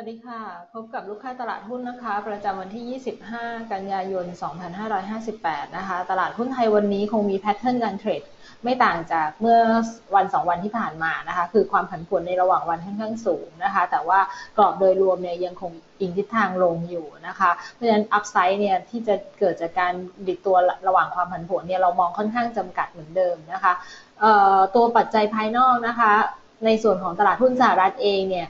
วัสดีค่ะ พบกับลูกค้าตลาดหุ้นนะคะ ประจำวันที่ 25 กันยายน 2558 นะคะ ตลาดหุ้นไทยวันนี้คงมีแพทเทิร์นการเทรดไม่ต่างจากเมื่อวัน 2 วันที่ผ่านมานะคะ คือความผันผวนในระหว่างวันค่อนข้างสูงนะคะ แต่ว่ากรอบโดยรวมเนี่ยยังคงอิงทิศทางลงอยู่นะคะ เพราะฉะนั้นอัพไซด์เนี่ยที่จะเกิดจากการดิดตัวระหว่างความผันผวนเนี่ยเรามองค่อนข้างจำกัดเหมือนเดิมนะคะตัวปัจจัยภายนอกนะคะ ในส่วนของตลาดหุ้นสหรัฐเองเนี่ย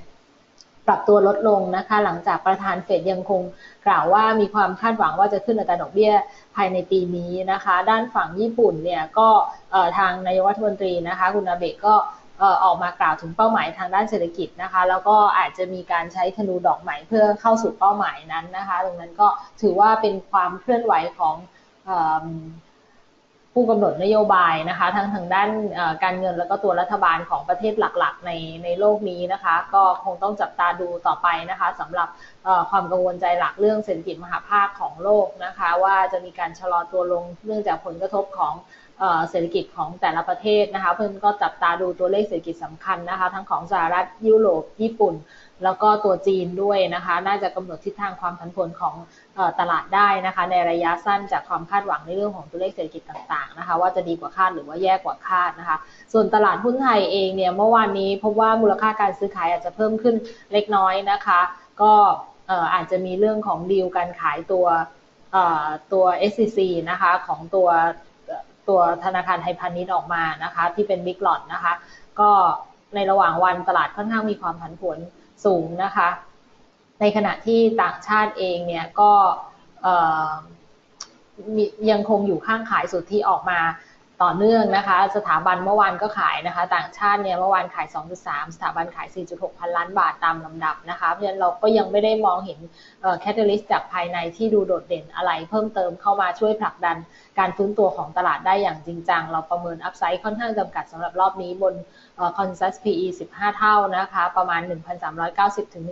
ปรับตัวลดลงนะคะ หลังจากประธานเฟดยังคงกล่าวว่ามีความคาดหวังว่าจะขึ้นอัตราดอกเบี้ยภายในปีนี้นะคะ ด้านฝั่งญี่ปุ่นเนี่ยก็ทางนายกรัฐมนตรีนะคะ คุณอาเบะก็ออกมากล่าวถึงเป้าหมายทางด้านเศรษฐกิจนะคะ แล้วก็อาจจะมีการใช้ธนูดอกไหมเพื่อเข้าสู่เป้าหมายนั้นนะคะ ตรงนั้นก็ถือว่าเป็นความเคลื่อนไหวของ ผู้กำหนดนโยบายนะคะทั้งทางด้านการเงินแล้วก็ตัวรัฐบาลของประเทศหลักๆ ในในโลกนี้นะคะ ก็คงต้องจับตาดูต่อไปนะคะสำหรับความกังวลใจหลักเรื่องเศรษฐกิจมหาภาคของโลกนะคะ ว่าจะมีการชะลอตัวลงเนื่องจากผลกระทบของเศรษฐกิจของแต่ละประเทศนะคะ เพื่อนก็จับตาดูตัวเลขเศรษฐกิจสำคัญนะคะ ทั้งของสหรัฐยุโรปญี่ปุ่น แล้วก็ตัวจีนด้วยนะคะ น่าจะกำหนดทิศทางความผันผวนของตลาดได้นะคะ ในระยะสั้นจากความคาดหวังในเรื่องของตัวเลขเศรษฐกิจต่างๆนะคะ ว่าจะดีกว่าคาดหรือว่าแย่กว่าคาดนะคะ ส่วนตลาดหุ้นไทยเองเนี่ยเมื่อวานนี้พบว่ามูลค่าการซื้อขายอาจจะเพิ่มขึ้นเล็กน้อยนะคะ ก็อาจจะมีเรื่องของดีลการขายตัวตัว SCC นะคะของตัวตัวธนาคารไทยพาณิชย์ออกมานะคะ ที่เป็นบิ๊กหลอดนะคะ ก็ในระหว่างวันตลาดค่อนข้างมีความผันผวน สูงนะคะ ในขณะที่ต่างชาติเองเนี่ยก็ยังคงอยู่ข้างขายสุดที่ออกมา ต่อเนื่องนะคะ สถาบันเมื่อวานก็ขายนะคะ ต่างชาติเนี่ยเมื่อวานขาย 2.3 สถาบันขาย 4.6 พันล้านบาทตามลำดับนะคะเพราะฉะนั้นเราก็ยังไม่ได้มองเห็นแคตตาลิสต์จากภายในที่ดูโดดเด่นอะไร เพิ่มเติมเข้ามาช่วยผลักดันการฟื้นตัวของตลาดได้อย่างจริงจัง เราประเมินอัพไซด์ค่อนข้างจำกัดสำหรับรอบนี้บนคอนซัส PE 15 เท่านะคะ ประมาณ 1,390 ถึง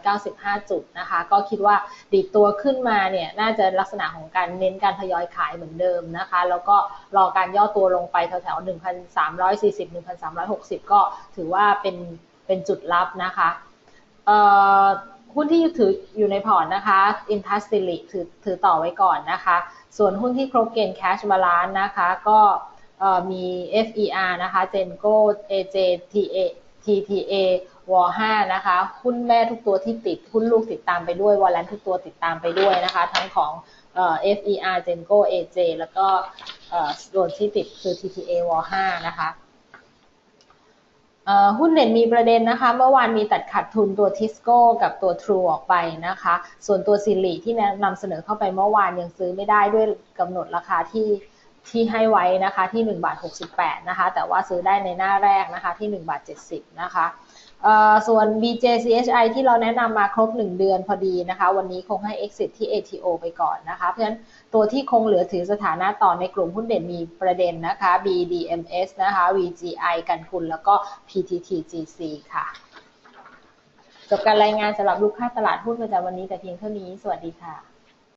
1,395 จุดนะคะ ก็คิดว่าดีตัวขึ้นมาเนี่ยน่าจะลักษณะของการเน้นการทยอยขายเหมือนเดิมนะคะ แล้วก็รอการย่อตัวลงไปแถวๆ1,340 1,360 ก็ถือว่าเป็นเป็นจุดรับนะคะหุ้นที่ถืออยู่ในพอร์ตนะคะอินทัสติลิถือถือต่อไว้ก่อนนะคะ ส่วนหุ้นที่ครบเกณฑ์แคชบาลานนะคะก็มี FER นะคะ Genco AJ TA TTA ว5นะคะ หุ้นแม่ทุกตัวที่ติด หุ้นลูกติดตามไปด้วย วอลเลนทุกตัวติดตามไปด้วยนะคะ ทั้งของ เอ่อ FER Genco AJ แล้วก็ส่วนที่ติดคือ TTA ว5นะคะหุ้นเด่นมีประเด็นนะคะ เมื่อวานมีตัดขาดทุนตัวทิสโก้กับตัว True ออกไปนะคะ ส่วนตัวซิลิที่นำเสนอเข้าไปเมื่อวานยังซื้อไม่ได้ด้วยกำหนดราคาที่ที่ให้ไว้นะคะที่1บาท68นะคะแต่ว่าซื้อได้ในหน้าแรกนะคะที่1บาท70นะคะ ส่วน BJCHI ที่เราแนะนำมาครบ 1 เดือนพอดีนะคะ วันนี้คงให้ exit ที่ ATO ไปก่อนนะคะ เพราะฉะนั้นตัวที่คงเหลือถือสถานะต่อในกลุ่มหุ้นเด่นมีประเด็นนะคะ BDMS นะคะ VGI กันคุณแล้วก็ PTTGC ค่ะ จบการรายงานสำหรับลูกค้าตลาดหุ้นประจำวันนี้แต่เพียงเท่านี้ สวัสดีค่ะ